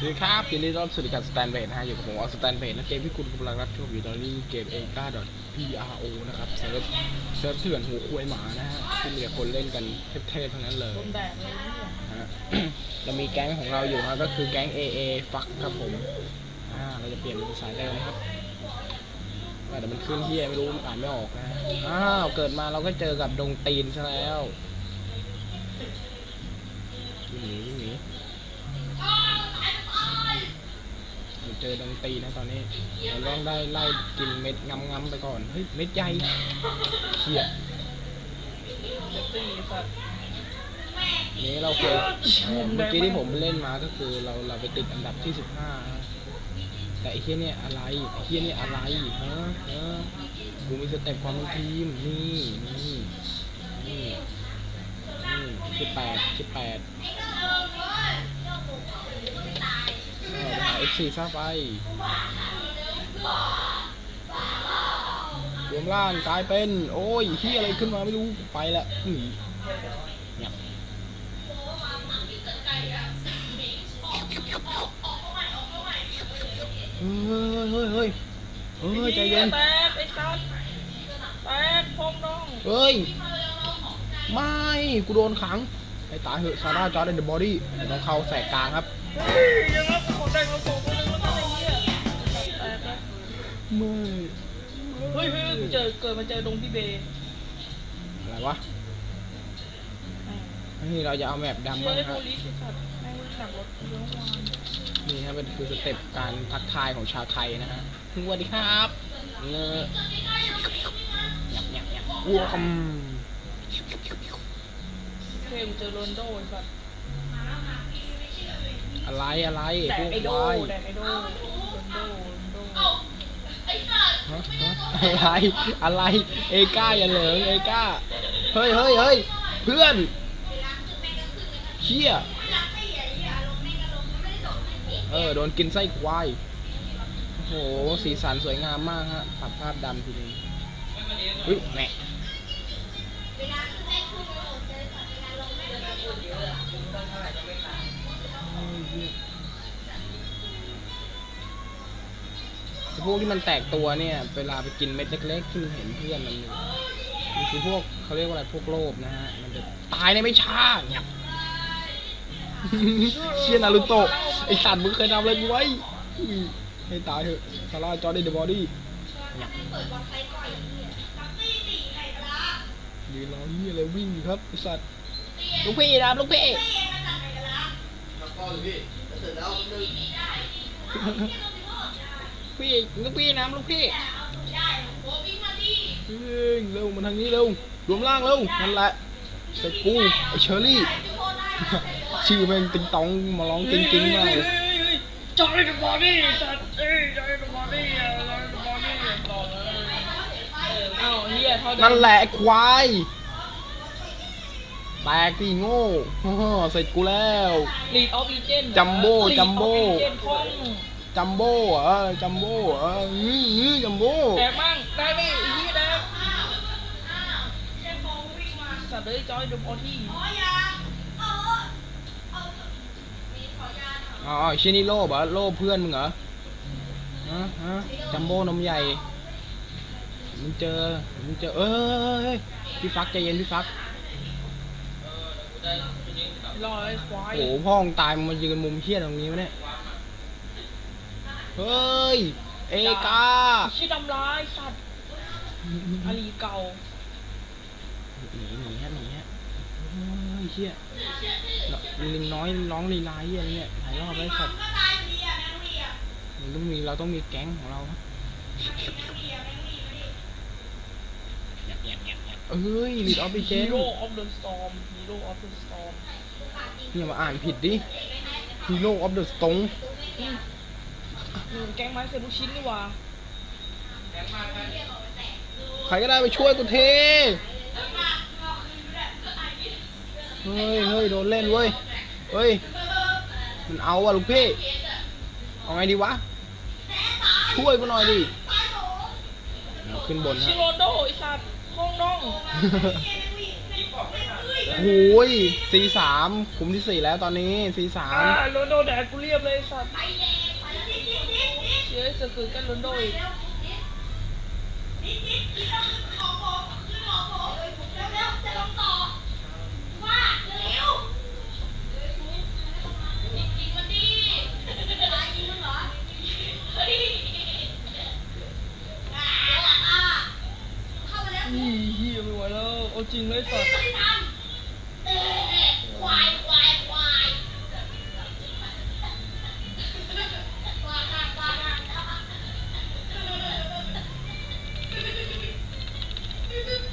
สวัสดีครับยินดีต้อนรับสู่รายการสแตนเบดนะฮะอยู่กับผมว่าสแตนเบดและเกมที่คุณกำลังรับชมอยู่ตอนนี้เกมเอ p r o นะครับเซิร์ฟเซิร์ฟเถื่อนหูควยหมานะฮะที่มีแต่คนเล่นกันเทพๆทั้งนั้นเลยโดนแดดเลยเนี่ยฮะเรามีแก๊งของเราอยู่ฮะก็คือแก๊ง AA ฟักครับผมอ่าเราจะเปลี่ยนเป็นสายเดิมนะครับอ่าแต่มันขึ้นที่ไม่รู้มันอ่านไม่ออกนะฮะอ้าวเกิดมาเราก็เจอกับดงตีนซะแล้ววิ่งหนี เจอดงตีนะตอนนี้เราต้องได้ไล่กินเม็ดงำๆไปก่อน เฮ้ย เม็ดใหญ่เขียดเจ็บตีสัตว์นี้เราเคยเมื่อกี้ที่ผมเล่นมาก็คือเราเราไปติดอันดับที่สิบห้าแต่ไอ้เฮียเนี่ยอะไรไอ้เฮียเนี่ยอะไรฮะฮะกูมีสเต็ปความเป็นทีมนี่นี่นี่นี่สิบแปดสิบแปด หาเอฟซีซะไปรวมล่างกลายเป็น โอ้ยเฮียอะไรขึ้นมาไม่รู้ไปละหนีเงียเฮ้ยเฮ้ยเฮ้ยเฮ้ยใจเย็นแตกไอ้สัตว์แตกพงน้องเฮ้ย ไม่ กูโดนขัง ไอ้ตายเหอะซาร่าจอร์แดนเดอะบอดี้ต้องเข้าแสกกลางครับเฮ้ยยังรับของแดงเราส่งไปเลยแล้วก็ไอ้เหี้ยแตกแล้วไม่เฮ้ยเฮ้ยเจอเกิดมาเจอดงพี่เบย์อะไรวะนี่เราจะเอาแมปดำเชื่อบ้างได้คโพรับลิสไอ้สัตว์แม่งหนักรถเยอะมากนี่ครับเป็นคือสเต็ปการทักทายของชาวไทยนะฮะสวัสดีครับเงอะหยับหยับหยับอ้วกอืม เท่กูเจอโรนลโดไอ้สัตว์อะไรอะไรแดพกวกไอโดวายแดกไอโดโรนลโดโรนลโดฮะฮะอะไรอะไร เอก้าอย่าเหลิงเอก้าเฮ้ยเฮ้ยเฮ้ยเพื่อนเชี่ยเออโดนกินไส้ควายโอ้โหสีสันสวยงามมากฮะปรับภาพดำทีนี้อุ้ยแหม่ พวกที่มันแตกตัวเนี่ย เวลาไปกินเม็ดเล็กๆที่มันเห็นเพื่อนมันเนี่ยมันคือพวกเขาเรียกว่าอะไรพวกโลภนะฮะ มันจะตายในไม่ช้าเนี่ยเชียนารุโตะไอสัตว์มึงเคยทำอะไรกูไว้อุ้ยให้ตายเถอะซาร่าจอร์ดเดอะบอดี้ยืนรอเหียอะไรวิ่งอยู่ครับไอสัตว์ลูกพี่นะ ครับลูกพี่พี่ลูกพี่น้ำลูกพี่เฮ้ยเร็วมาทางนี้เร็วรวมล่างเร็วนั่นแหละเสร็จกูไอเชอรี่ ชื่อแม่งติงตองมาร้องจริงๆมากเลยจอยเดอะบอดี้สัตว์เอ้ยจอยเดอะบอดี้อะจอยเดอะบอดี้อะต่อเลยเอ้าเฮียเท่าเดิมนั่นแหละไอ้ควาย แตกที่โง่ฮ่าเสร็จกูแล้ว ลีดออฟอีเจนจัมโบ้จัมโบ้เจนท่องจัมโบ้เหรอจัมโบ้เหรออื้ออื้อจัมโบ้แตกมั่งได้ไหมไอ้เฮียนะสัตว์เลยจอยเดอะบอดี้อ๋อไอ้เชยนี่โล่เหรอโล่เพื่อนมึงเหรอฮะฮะจัมโบ้นมใหญ่มึงเจอมึงเจอเอ้ยเฮ้ยพี่ฟักใจเย็นพี่ฟัก รอไอ้ควายโอ้โหพ่อมึงตายมึงมายืนมุมเทียตรงนี้วะเนี่ย เฮ้ย เอกาชื่อดำร้ายสัตว์อาลีเก่า หนีหนีฮะหนีฮะเฮ้ยเชี่ยลิงน้อยร้องลีลาเฮียอะไรเนี่ยหลายรอบแล้วสัตว์มันต้องมีเราต้องมีแก๊งของเราครับเอ้ยลีดออฟไปเจฮีนโร่ออฟเดอะสตอมฮีโร่ออฟเดอะสตอม เนี่ยมาอ่านผิดดิฮีโร่ออฟเดอะสตงแกงไม้เซลูกชิ้นนี่หว่าใครก็ได้ไปช่วยกูเทเฮ้ยเฮ้ยโดนเล่นเว้ย เฮ้ย มันเอาอะลูกพี่ เอาไงดีวะ ช่วยกูหน่อยดิเอาขึ้นบนชิฮะโรนโดไอ้สัตว์ห้องน้อง โอ้ยซีสามคุมที่สี่แล้วตอนนี้ซีสามโรนโดแดกกูเรียบเลยสัตว์เชื่อสกือกันโรนโดอีก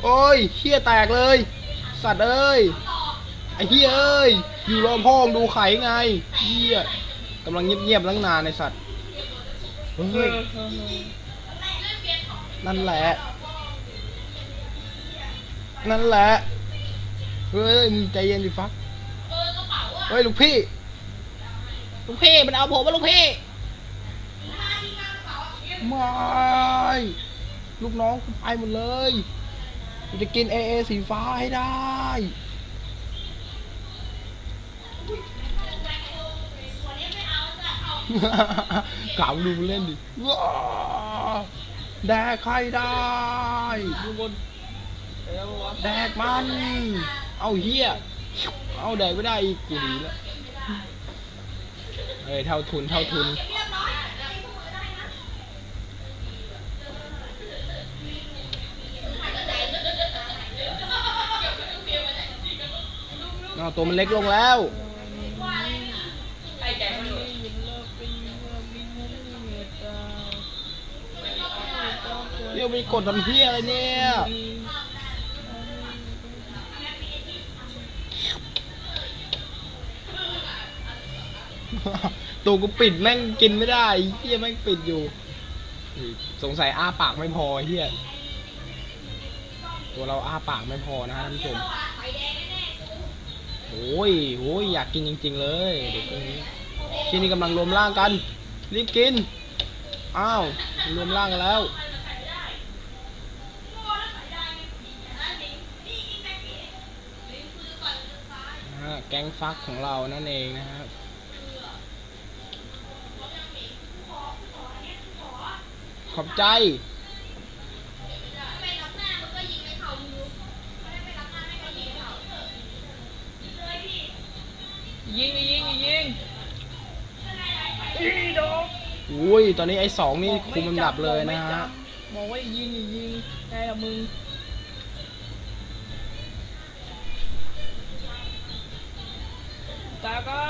โอ้ยเฮียแตกเลย สัตว์เอ้ย ไอ้เฮียเอ้ย อยู่รอพ่องดูไข่ไงเฮียกำลังเงียบๆตั้งนานในสัตว์เฮ้ยนั่นแหละ นั่นแหละ เฮ้ยมึงใจเย็นดิฟักเฮ้ยลูกพี่ ลูกพี่มันเอาผมมาลูกพี่ ไม่ ลูกน้องไปหมดเลย จะกินเอเอสีฟ้าให้ได้ กล่าวดูมันเล่นดิว้าแดกใครได้ดูบนเดี๋ยววะแดกมัน เอาเฮียเอาแดกไม่ได้อีกกูดีแล้วเฮ้ยเท่าทุนเท่าทุน อาตัวมันเล็กลงแล้วเรียกไปกดทำเพี้ยอะไรเนี่ยตัวกูปิดแม่งกินไม่ได้เฮียแม่งปิดอยู่ สงสัยอ้าปากไม่พอเฮียตัวเราอ้าปากไม่พอนะฮะท่านผู้ชม โอ้ยโอ้ยอยากกินจริง ๆ เลยเด็กคนนี้ที่นี่กำลังรวมร่างกัน รีบกิน อ้าวรวมร่างกันแล้ว แก๊งฟักของเรานั่นเองนะครับขอบใจ ยิงยิงยิงยิงอีดอกอุ้ย ตอนนี้ไอ้สองนี่คุมอันดับเลยนะฮะมองว่ายิงยิงไงล่ะมึงตาเก้า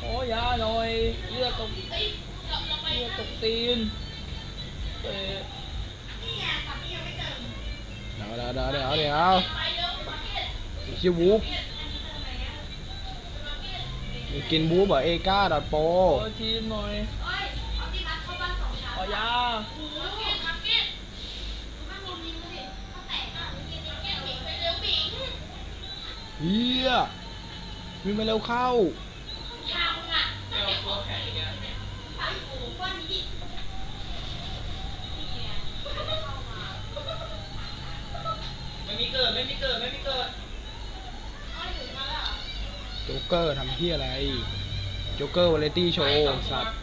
โอ้ยาหน่อยเลือดตกเลือดตกตีนเออเดี๋ยวเดี๋ยวเดี๋ยวเดี๋ยวเดี๋ยวชิวูฟมี กินบูฟเหรอเอก้าดอทโปขอทีมหน่อยขอยาเฮียวิ่งมาเร็วเข้าไม่มีเกิด ไม่มีเกิด ไม่มีเกิด โจ๊กเกอร์ทำเฮียอะไร โจ๊กเกอร์วาเลตี้โชว์สัตว์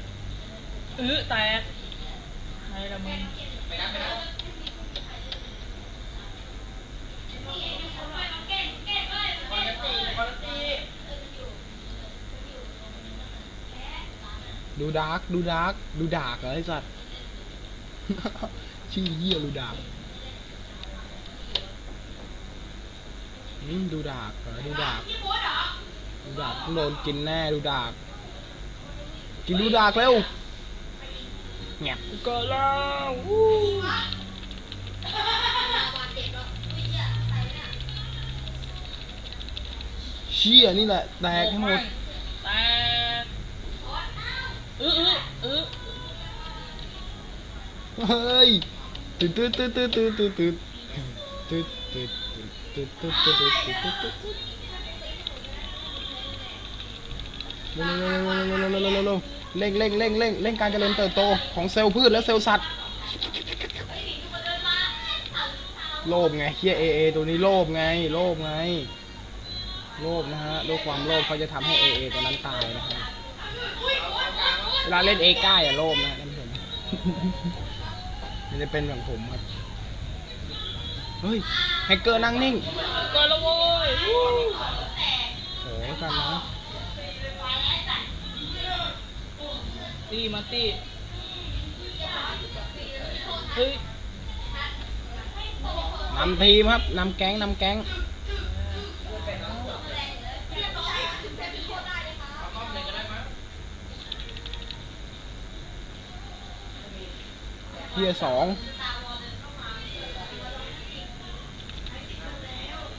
เออแตกไงล่ะมึงดูดาร์กดูดาร์กดูดาร์กเหรอไอ้สัตว์ ชื่อเฮียดูดาร์กอืมดูดาร์กเหรอดูดาร์ก ดูดาร์กต้องโดนกินแน่ดูดาร์กกินดูดาร์กเร็วแงบกูเกิดแล้ววู้เชี่ยนี่แหละแตกทั้งหมดแตกเออเออเออเฮ้ยตืดตืดตืดตืดตืดตืดตืดตืดตืดตืดตืดตืดตืด เร็วเร็วเร่งเร่งเร่งเร่งเร่งการเจริญเติบโตของเซลล์พืชและเซลล์สัตว์โลภไงเฮียเอเอตัวนี้โลภไงโลภไงโลภนะฮะด้วยความโลภเขาจะทำให้เอเอตัวนั้นตายนะฮะเวลาเล่นเอก้าอย่าโลภนะท่านผู้ชมจะเป็นอย่างผมครับเฮ้ยแฮกเกอร์นั่งนิ่งเกิอนละโว้ยโอ้ยกันนะ ตีมาตีเฮ้ยนำทีมครับนำแก๊งนำแก๊งเฮียสอง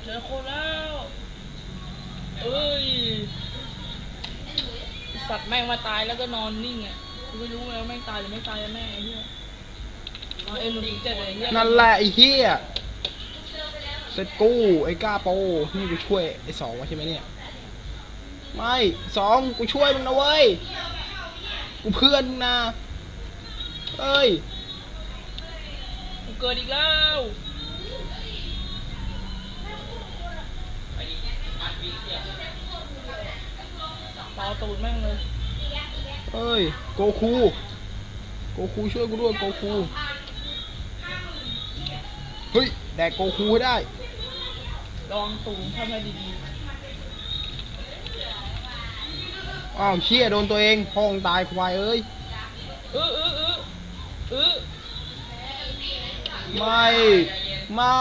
เจอคนแล้วเอ้ย สัตว์แม่งมาตายแล้วก็นอนนิ่งอะ กูไม่รู้เลยว่าแม่งตายหรือไม่ตายกันแน่ไอ้เหี้ยเอาเอ็มหนึ่งเจ็ดเลยไอ้เหี้ยนั่นแหละไอ้เฮียเสร็จกูไอ้ก้าโปนี่กูช่วยไอ้สองวะใช่ไหมเนี่ย ไม่สองกูช่วยมึงนะเว้ย กูเพื่อนมึงนะ เอ้ย กูเกิดอีกแล้วเปาตูดแม่งเลย เอ้ย โกคู โกคูช่วยกูด้วยโกคู เฮ้ย แดกโกคูให้ได้ ลองตูดทำให้ดีอ้าวเชี่ยโดนตัวเองพองตายควายเอ้ยๆเออเออเออเออไม่ ไม่